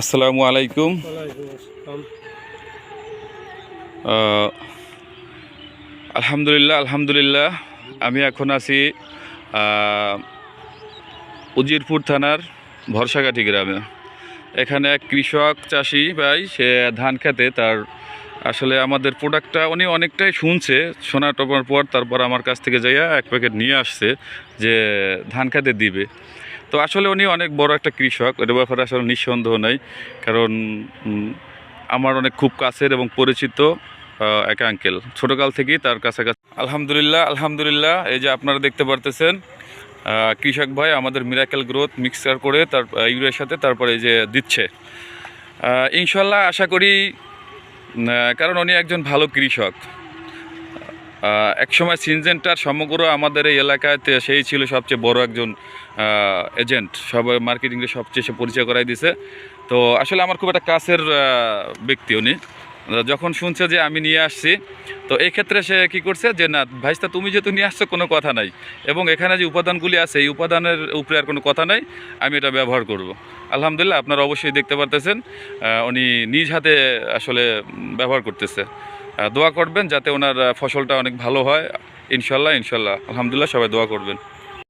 আসসালামু আলাইকুম। আলহামদুলিল্লাহ আলহামদুলিল্লাহ। আমি এখন আছি উজিরপুর থানার ভরসাঘাটি গ্রামে। এখানে এক কৃষক চাষি ভাই সে ধান খেতে তার আসলে আমাদের প্রোডাক্টটা উনি অনেকটাই শুনছে শোনা টপার পর তারপর আমার কাছ থেকে যাইয়া এক প্যাকেট নিয়ে আসছে যে ধান খেতে দিবে। তো আসলে উনি অনেক বড় একটা কৃষক এর ব্যাপারে আসলে নিঃসন্দেহ নেই। কারণ আমার অনেক খুব কাছের এবং পরিচিত এক আঙ্কেল ছোটোকাল থেকেই তার কাছাকাছি। আলহামদুলিল্লাহ আলহামদুলিল্লাহ, এই যে আপনারা দেখতে পারতেছেন কৃষক ভাই আমাদের মিরাকেল গ্রোথ মিক্সচার করে তার ইউরিয়ার সাথে তারপরে যে দিচ্ছে। ইনশাল্লাহ আশা করি কারণ উনি একজন ভালো কৃষক। একসময় সিনজেন্টার সমগ্র আমাদের এই এলাকায় তে- সেই ছিল সবচেয়ে বড় একজন এজেন্ট। সবাই মার্কেটিংয়ে সবচেয়ে সে পরিচয় করাই দিছে। তো আসলে আমার খুব একটা কাছের ব্যক্তি উনি। যখন শুনছে যে আমি নিয়ে আসছি, তো এই ক্ষেত্রে সে কি করছে যে, না, ভাইস্তা, তুমি যেহেতু নিয়ে আসছো, কোনো কথা নাই। এবং এখানে যে উপাদানগুলি আছে, এই উপাদানের উপরে আর কোনো কথা নাই, আমি এটা ব্যবহার করব। আলহামদুলিল্লাহ, আপনারা অবশ্যই দেখতে পারতেছেন উনি নিজ হাতে আসলে ব্যবহার করতেছে। দোয়া করবেন যাতে ওনার ফসলটা অনেক ভালো হয়। ইনশাল্লাহ ইনশাল্লাহ। আলহামদুলিল্লাহ সবাই দোয়া করবেন।